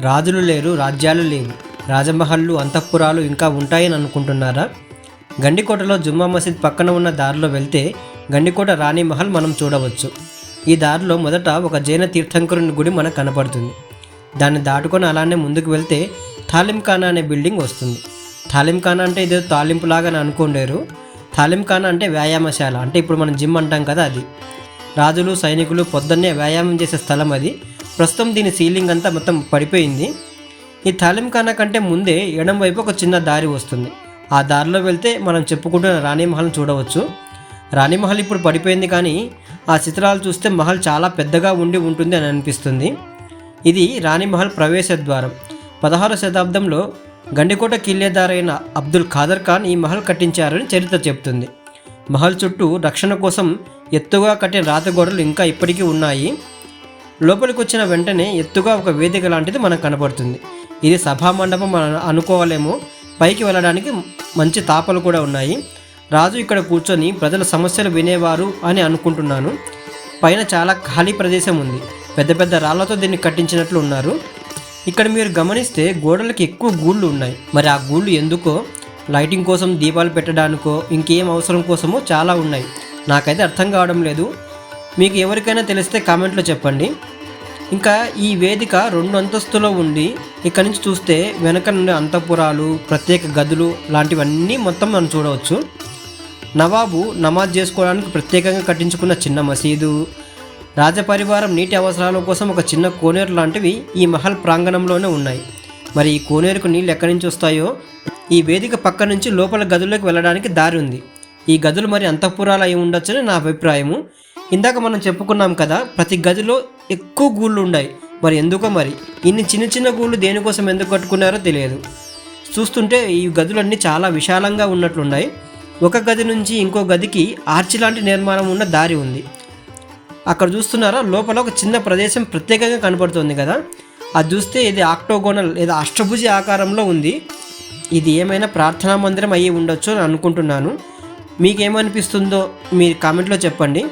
రాజులు లేరు రాజ్యాలు లేవు. రాజమహల్లు అంతఃపురాలు ఇంకా ఉంటాయని అనుకుంటున్నారా? గండికోటలో జుమ్మా మసీద్ పక్కన ఉన్న దారిలో వెళ్తే గండికోట రాణి మహల్ మనం చూడవచ్చు. ఈ దారిలో మొదట ఒక జైన తీర్థంకరుని గుడి మనకు కనపడుతుంది. దాన్ని దాటుకొని అలానే ముందుకు వెళ్తే తాలింఖానా అనే బిల్డింగ్ వస్తుంది. తాలింఖానా అంటే ఇదే తాలింపులాగా అనుకోండారు. తాలింఖానా అంటే వ్యాయామశాల అంటే ఇప్పుడు మనం జిమ్ అంటాం కదా అది. రాజులు సైనికులు పొద్దున్నే వ్యాయామం చేసే స్థలం అది. ప్రస్తుతం దీని సీలింగ్ అంతా మొత్తం పడిపోయింది. ఈ తాలింఖానా కంటే ముందే ఎడం వైపు ఒక చిన్న దారి వస్తుంది. ఆ దారిలో వెళ్తే మనం చెప్పుకుంటున్న రాణిమహల్ని చూడవచ్చు. రాణిమహల్ ఇప్పుడు పడిపోయింది కానీ ఆ చిత్రాలు చూస్తే మహల్ చాలా పెద్దగా ఉండి ఉంటుంది అని అనిపిస్తుంది. ఇది రాణిమహల్ ప్రవేశ ద్వారం. పదహారు శతాబ్దంలో గండికోట కిల్లేదారైన అబ్దుల్ ఖాదర్ ఖాన్ ఈ మహల్ కట్టించారని చరిత్ర చెబుతుంది. మహల్ చుట్టూ రక్షణ కోసం ఎత్తుగా కట్టిన రాతగోడలు ఇంకా ఇప్పటికీ ఉన్నాయి. లోపలికి వచ్చిన వెంటనే ఎత్తుగా ఒక వేదిక లాంటిది మనకు కనబడుతుంది. ఇది సభా మండపం మనం అనుకోవాలేమో. పైకి వెళ్ళడానికి మంచి తాపలు కూడా ఉన్నాయి. రాజు ఇక్కడ కూర్చొని ప్రజల సమస్యలు వినేవారు అని అనుకుంటున్నాను. పైన చాలా ఖాళీ ప్రదేశం ఉంది. పెద్ద పెద్ద రాళ్ళతో దీన్ని కట్టించినట్లు ఉన్నారు. ఇక్కడ మీరు గమనిస్తే గోడలకు ఎక్కువ గూళ్ళు ఉన్నాయి. మరి ఆ గూళ్ళు ఎందుకో? లైటింగ్ కోసం దీపాలు పెట్టడానికో ఇంకేం అవసరం కోసమో చాలా ఉన్నాయి. నాకైతే అర్థం కావడం లేదు. మీకు ఎవరికైనా తెలిస్తే కామెంట్లో చెప్పండి. ఇంకా ఈ వేదిక రెండు అంతస్తులో ఉండి ఇక్కడ నుంచి చూస్తే వెనక నుండి అంతఃపురాలు ప్రత్యేక గదులు లాంటివన్నీ మొత్తం మనం చూడవచ్చు. నవాబు నమాజ్ చేసుకోవడానికి ప్రత్యేకంగా కట్టించుకున్న చిన్న మసీదు రాజపరివారం నీటి అవసరాల కోసం ఒక చిన్న కోనేరు లాంటివి ఈ మహల్ ప్రాంగణంలోనే ఉన్నాయి. మరి ఈ కోనేరుకు నీళ్ళు ఎక్కడి నుంచి వస్తాయో? ఈ వేదిక పక్క నుంచి లోపల గదుల్లోకి వెళ్ళడానికి దారి ఉంది. ఈ గదులు మరి అంతఃపురాలు అయి ఉండొచ్చని నా అభిప్రాయము. ఇందాక మనం చెప్పుకున్నాం కదా ప్రతి గదిలో ఎక్కువ గూళ్ళు ఉన్నాయి మరి ఎందుకో మరి? ఇన్ని చిన్న చిన్న గూళ్ళు దేనికోసం ఎందుకు కట్టుకున్నారో తెలియదు. చూస్తుంటే ఈ గదులన్నీ చాలా విశాలంగా ఉన్నట్లున్నాయి. ఒక గది నుంచి ఇంకో గదికి ఆర్చి లాంటి నిర్మాణం ఉన్న దారి ఉంది. అక్కడ చూస్తున్నారా? లోపల ఒక చిన్న ప్రదేశం ప్రత్యేకంగా కనపడుతుంది కదా. అది చూస్తే ఇది ఆక్టోగోనల్ లేదా అష్టభుజి ఆకారంలో ఉంది. ఇది ఏమైనా ప్రార్థనా మందిరం అయ్యి ఉండొచ్చు అని అనుకుంటున్నాను. మీకేమనిపిస్తుందో మీరు కామెంట్లో చెప్పండి.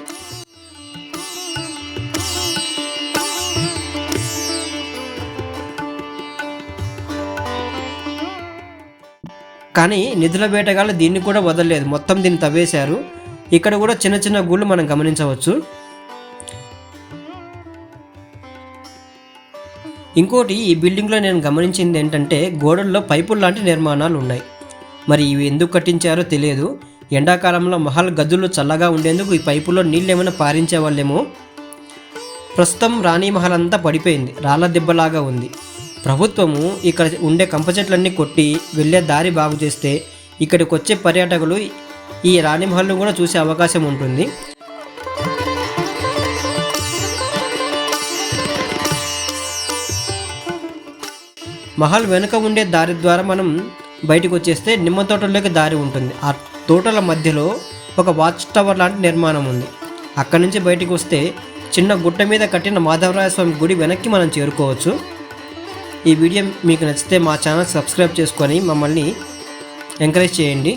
కానీ నిధుల వేటగాళ్ళు దీన్ని కూడా వదలలేదు. మొత్తం దీన్ని తవ్వేశారు. ఇక్కడ కూడా చిన్న చిన్న గుళ్ళు మనం గమనించవచ్చు. ఇంకోటి ఈ బిల్డింగ్లో నేను గమనించింది ఏంటంటే గోడల్లో పైపులు లాంటి నిర్మాణాలు ఉన్నాయి. మరి ఇవి ఎందుకు కట్టించారో తెలియదు. ఎండాకాలంలో మహల్ గదులు చల్లగా ఉండేందుకు ఈ పైపులో నీళ్ళు ఏమైనా పారించే వాళ్ళేమో. ప్రస్తుతం రాణి మహల్ అంతా పడిపోయింది. రాళ్ళ దెబ్బలాగా ఉంది. ప్రభుత్వము ఇక్కడ ఉండే కంప చెట్లన్నీ కొట్టి వెళ్ళే దారి బాగు చేస్తే ఇక్కడికి వచ్చే పర్యాటకులు ఈ రాణి మహల్ను కూడా చూసే అవకాశం ఉంటుంది. మహల్ వెనుక ఉండే దారి ద్వారా మనం బయటకు వచ్చేస్తే నిమ్మ తోటలోకి దారి ఉంటుంది. ఆ తోటల మధ్యలో ఒక వాచ్ టవర్ లాంటి నిర్మాణం ఉంది. అక్కడి నుంచి బయటకు వస్తే చిన్న గుట్ట మీద కట్టిన మాధవరాయ స్వామి గుడి వెనక్కి మనం చేరుకోవచ్చు. ఈ వీడియో మీకు నచ్చితే మా ఛానల్ సబ్స్క్రైబ్ చేసుకొని మమ్మల్ని ఎంకరేజ్ చేయండి.